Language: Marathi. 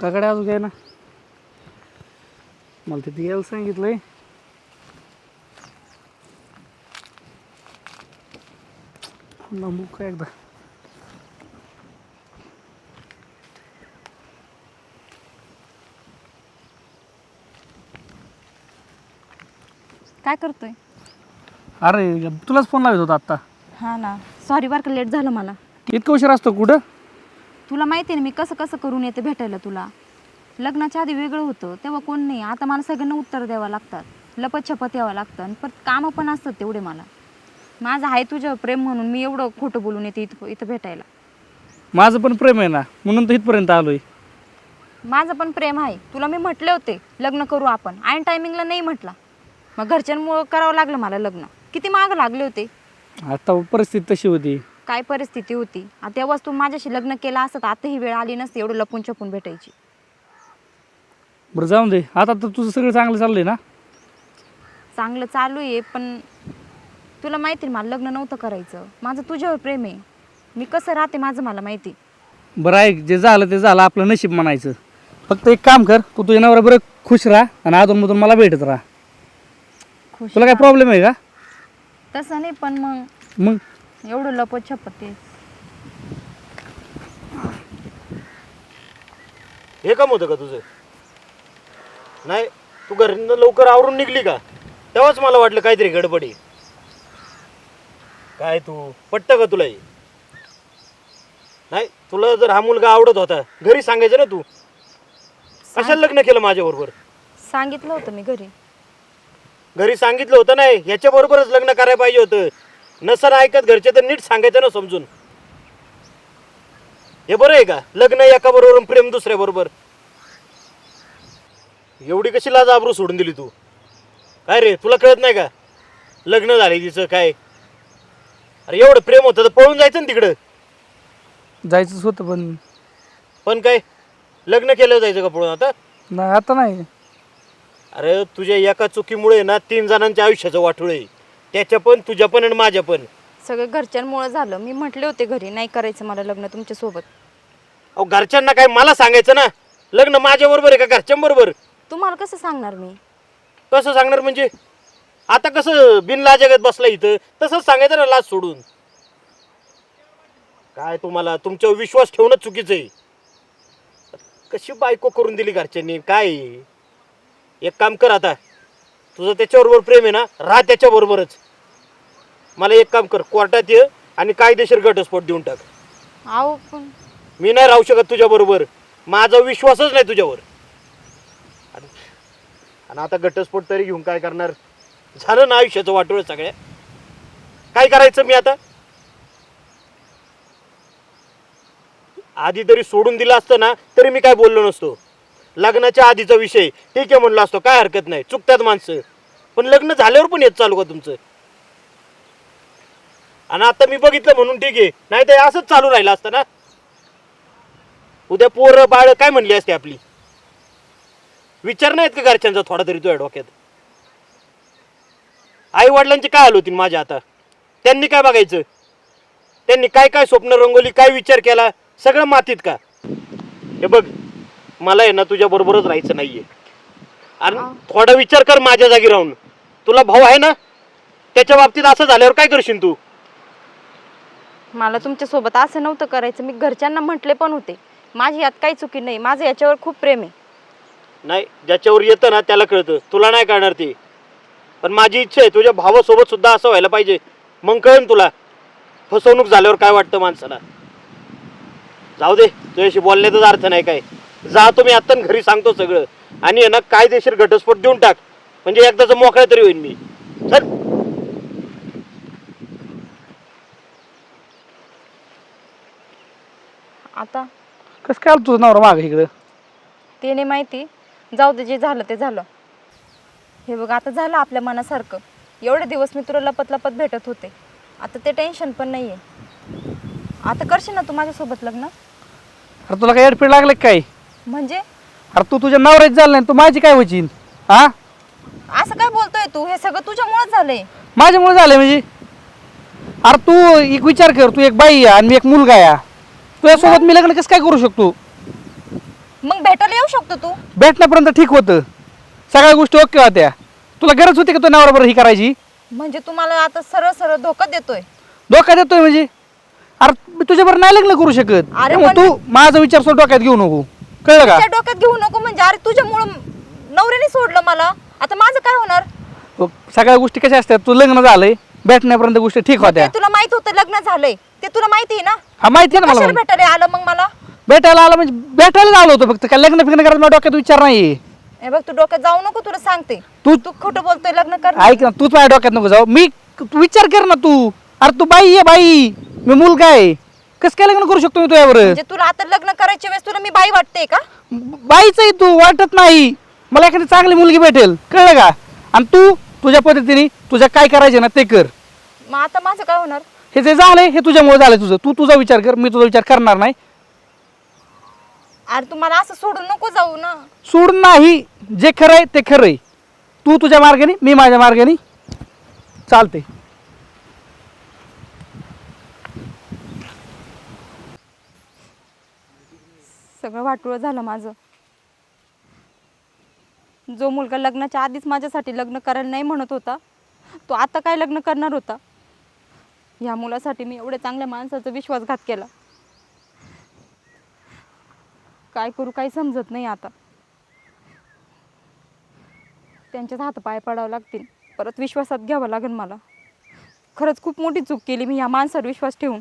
काकडे अजून काय ना. मला तिथे यायला सांगितलंय. नमू का एकदा. काय करतोय? अरे तुलाच फोन लावत होता आत्ता. हा ना. सॉरी बरं का लेट झालं मला. इतकं उशीर असतो कुठं? तुला माहिती आहे ना मी कसं कसं करून येते भेटायला तुला? लग्नाच्या आधी वेगळं होतं तेव्हा कोण नाही. आता मला सगळ्यांना उत्तर द्यावं लागतात. लपत छपत यावं लागतं. आणि परत कामं पण असतात तेवढे मला. माझं आहे तुझ्यावर प्रेम म्हणून मी एवढं खोटं बोलून येते इथं इथं भेटायला. माझं पण प्रेम आहे ना. म्हणून तर इथपर्यंत आलोय. माझं पण प्रेम आहे. तुला मी म्हटले होते लग्न करू आपण. ऐन टायमिंगला नाही म्हटला. मग घरच्यांमुळं करावं लागलं मला लग्न. किती मागं लागले होते? आता परिस्थिती तशी होती. काय परिस्थिती होती? आता तेव्हाच तू माझ्याशी लग्न केलं असतं आता ही वेळ आली नसती एवढं लपून छपून भेटायची. बरं जाऊन दे. आता तर तुझं सगळं चांगलं चाललंय ना? चांगलं चालू आहे पण तुला माहिती आहे मला लग्न नव्हतं करायचं. माझं तुझ्यावर प्रेम आहे. मी कसं राहते माझं मला माहिती बरं ऐक जे झालं ते झालं आपलं नशीब म्हणायचं. फक्त एक काम कर तू तुझ्या नवऱ्या बरं खुश राहा आणि अधूनमधून मला भेटत राहा. खुश तुला काय प्रॉब्लेम आहे का? तसं नाही पण मग मग? एवढं लपत छपत ते हे काम होतं का तुझं? नाही तू घरीनं लवकर आवरून निघली का? तेव्हाच मला वाटलं काहीतरी गडबडी काय तू? पटतं का तुला हे? नाही तुला जर हा मुलगा आवडत होता घरी सांगायचं ना तू? कशाला लग्न केलं माझ्याबरोबर? सांगितलं होतं मी घरी. घरी सांगितलं होतं नाही याच्या बरोबरच लग्न करायला पाहिजे होतं. नसं ऐकत घरचे तर नीट सांगायचं ना समजून. हे बरं आहे का? लग्न एका बरोबर प्रेम दुसऱ्या बरोबर. एवढी कशी लाज आबरू सोडून दिली तू? काय रे तुला कळत नाही का? लग्न झाले तिचं काय? अरे एवढं प्रेम होतं तर पळून जायचं ना तिकडं. जायचंच होतं पण पण काय? लग्न केलं जायचं का पळून आता? नाही आता नाही. अरे तुझ्या एका चुकीमुळे ना तीन जणांच्या आयुष्याचं वाटोळ आहे. त्याच्या पण तुझ्या पण आणि माझ्या पण सगळं घरच्यांमुळं झालं. मी म्हटले होते घरी नाही करायचं मला लग्न तुमच्यासोबत अहो घरच्यांना काय मला सांगायचं ना? लग्न माझ्या बरोबर आहे का घरच्यांबरोबर? तुम्हाला कसं सांगणार मी? कसं सांगणार म्हणजे? आता कसं बिनला जगत बसला इथं? तसंच सांगायचं ना लाज सोडून. काय तुम्हाला? तुमच्यावर विश्वास ठेवणं चुकीचं आहे. कशी बायको करून दिली घरच्यांनी? काय? आहे? एक काम कर आता. तुझं त्याच्याबरोबर प्रेम आहे ना राहा त्याच्याबरोबरच. मला एक काम कर कोर्टात ये आणि कायदेशीर घटस्फोट देऊन टाक. पण मी नाही राहू शकत तुझ्याबरोबर. माझा विश्वासच नाही तुझ्यावर. आणि आणि आता घटस्फोट तरी घेऊन काय करणार? झालं ना आयुष्याचं वाटोळ सगळ्या. काय करायचं मी आता? आधी तरी सोडून दिलं असतं ना तरी मी काय बोललो नसतो. लग्नाच्या आधीचा विषय. ठीक आहे म्हणलो असतो काय हरकत नाही. चुकतात माणसं. पण लग्न झाल्यावर पण येत चालू का तुमचं? आणि आता मी बघितलं म्हणून ठीक आहे. नाही तर असंच चालू राहिलं असतं ना? उद्या पोरं बाळ काय म्हणली असते आपली? विचार नाहीत का घरच्यांचा थोडा तरी तुझ्या डोक्यात? आई वडिलांची काय हाल होतील माझ्या आता? त्यांनी काय बघायचं? त्यांनी काय काय स्वप्न रंगवली काय विचार केला? सगळं मातीत का? हे बघ. मला आहे ना तुझ्या बरोबरच राहायचं नाहीये. आणि थोडा विचार कर माझ्या जागी राहून. तुला भाऊ आहे ना त्याच्या बाबतीत असं झाल्यावर काय करशील तू? मला तुमच्यासोबत असं नव्हतं करायचं. मी घरच्यांना म्हटले पण होते. माझी यात काही चुकी नाही. माझं याच्यावर खूप प्रेम आहे. नाही ज्याच्यावर येतं ना त्याला कळतं. तुला नाही कळणार ते. पण माझी इच्छा आहे तुझ्या भावासोबत सुद्धा असं व्हायला पाहिजे. मग कळेल तुला. फसवणूक झाल्यावर काय वाटतं माणसाला? जाऊ दे तुझ्याशी बोलण्याचाच अर्थ नाही काय. जा तुम्ही आत्ता न घरी सांगतो सगळं. आणि आहे ना कायदेशीर घटस्फोट देऊन टाक. म्हणजे एकदाच मोकळा तरी होईन मी. चल. आता? कसं काय आलं तुझं नवरा मागं इकडं? ते नाही माहिती. जाऊ दे जे झालं ते झालं. हे बघ आता झालं आपल्या मनासारखं. एवढे दिवस मी तुला लपत लपत भेटत होते. आता ते टेन्शन पण नाही आहे आता करशील ना तू माझ्यासोबत लग्न? अरे तुला काय एडफीड लागलं का काय? म्हणजे? अरे तू तुझ्या नवऱ्याची झालं नाही तू माझी काय व्हायची हा? असं काय बोलतोय तू? हे सगळं तुझ्यामुळेच झालंय. माझ्यामुळे झालं म्हणजे? अरे तू एक विचार कर तू एक बाई आहे आणि मी एक मुलगा आहे. तुझ्यासोबत मी लग्न कसं काय करू शकतो? मग भेटायला येऊ शकतो तू? भेटण्यापर्यंत ठीक होतं. सगळ्या गोष्टी ओके होत्या. तुला गरज होती का तो नवऱ्याबरोबर ही करायची? म्हणजे तुम्हाला आता सरळ सरळ धोका देतोय. धोका देतोय म्हणजे? अरे मी तुझ्याबरोबर नाही लग्न करू शकत. अरे त्यामुळे पण- तू माझा विचार सोड डोक्यात घेऊ नको. कळलं का? डोक्यात घेऊ नको म्हणजे अरे तुझ्यामुळं नवऱ्याने सोडलं मला. आता माझं काय होणार? सगळ्या गोष्टी कशा असतात? तू लग्न झालंय भेटण्यापर्यंत गोष्टी ठीक ते होत्या. तुला माहीत होतं लग्न झालंय. ते तुला माहिती आहे ना? हा माहिती आहे ना कशाला मला भेटायला आलं मग मला? भेटायला आलं म्हणजे भेटायला आलो होतो फक्त. काय लग्न फिग्न माझ्या डोक्यात विचार नाही हे बघ तू डोक्यात जाऊ नको तुला सांगते. तू तू खोटं बोलतोय लग्न कर. ऐक ना तूच माझ्या डोक्यात नको जाऊ. मी तू विचार कर ना तू. अरे तू बाई आहे बाई. मी मुलगा आहे. कसं काय लग्न करू शकतो मी तुझ्यावर? म्हणजे तुला आता लग्न करायच्या वेळेस तुला मी बाई वाटते का? बाईच आहे तू वाटत नाही. मला एखादी चांगली मुलगी भेटेल कळलं का? आणि तू तुझ्या पद्धतीने तुझ्या काय करायचे ना ते कर. मग आता माझं काय होणार? हे जे झालंय हे तुझ्यामुळे झालंय तुझं. तू तुझा विचार कर मी तुझा विचार करणार नाही. अरे तू मला असं सोडून नको जाऊ ना. सोडून नाही. जे खरं आहे ते खरं आहे तू तुझ्या मार्गाने मी माझ्या मार्गाने चालते. सगळं वाटोळं झालं माझं. जो मुलगा लग्नाच्या आधीच माझ्यासाठी लग्न करायला नाही म्हणत होता तो आता काय लग्न करणार होता? या मुलासाठी मी एवढ्या चांगल्या माणसाचा विश्वासघात केला. काय करू काही समजत नाही आता. त्यांच्याच हातपाय पडावं लागतील. परत विश्वासात घ्यावं लागेल मला. खरंच खूप मोठी चूक केली मी या माणसावर विश्वास ठेवून.